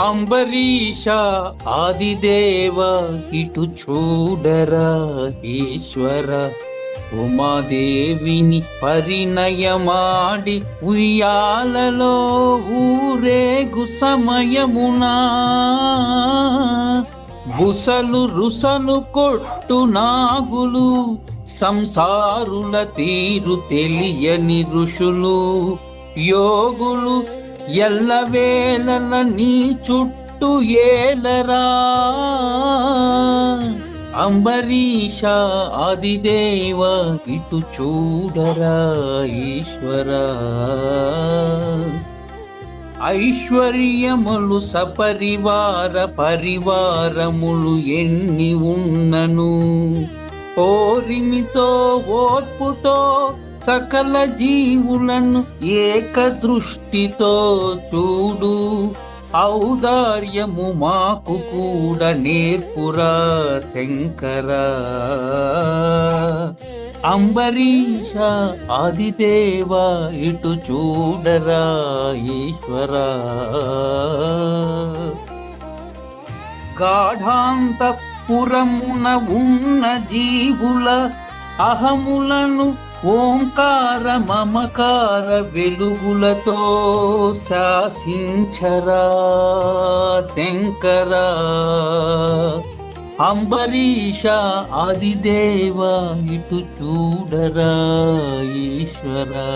అంబరీష ఆదిదేవ ఇటు చూడరా ఈశ్వర. ఉమాదేవిని పరిణయమాడి ఉయ్యాలలో ఊరేగు సమయమునా బుసలు రుసలు కొట్టు నాగులు సంసారుల తీరు తెలియని ఋషులు యోగులు ఎల్లవేళల నీ చుట్టూ ఏలరా. అంబరీష ఆదిదేవ ఇటు చూడరా ఈశ్వరా. ఐశ్వర్యములు సపరివార పరివారములు ఎన్ని ఉన్నను? ఓరిమితో ఓర్పుతో సకల జీవులను ఏక దృష్టితో చూడు. ఔదార్యము మాకు కూడా నేర్పురా శంకర. అంబరీష ఆదిదేవ ఇటు చూడరా ఈశ్వర. గాఢాంతపురమున ఉన్న జీవుల అహములను ఓంకార మమకార వెలుగులతో శాసించరా శంకరా. అంబరీష ఆదిదేవ ఇటు చూడరా ఈశ్వరా.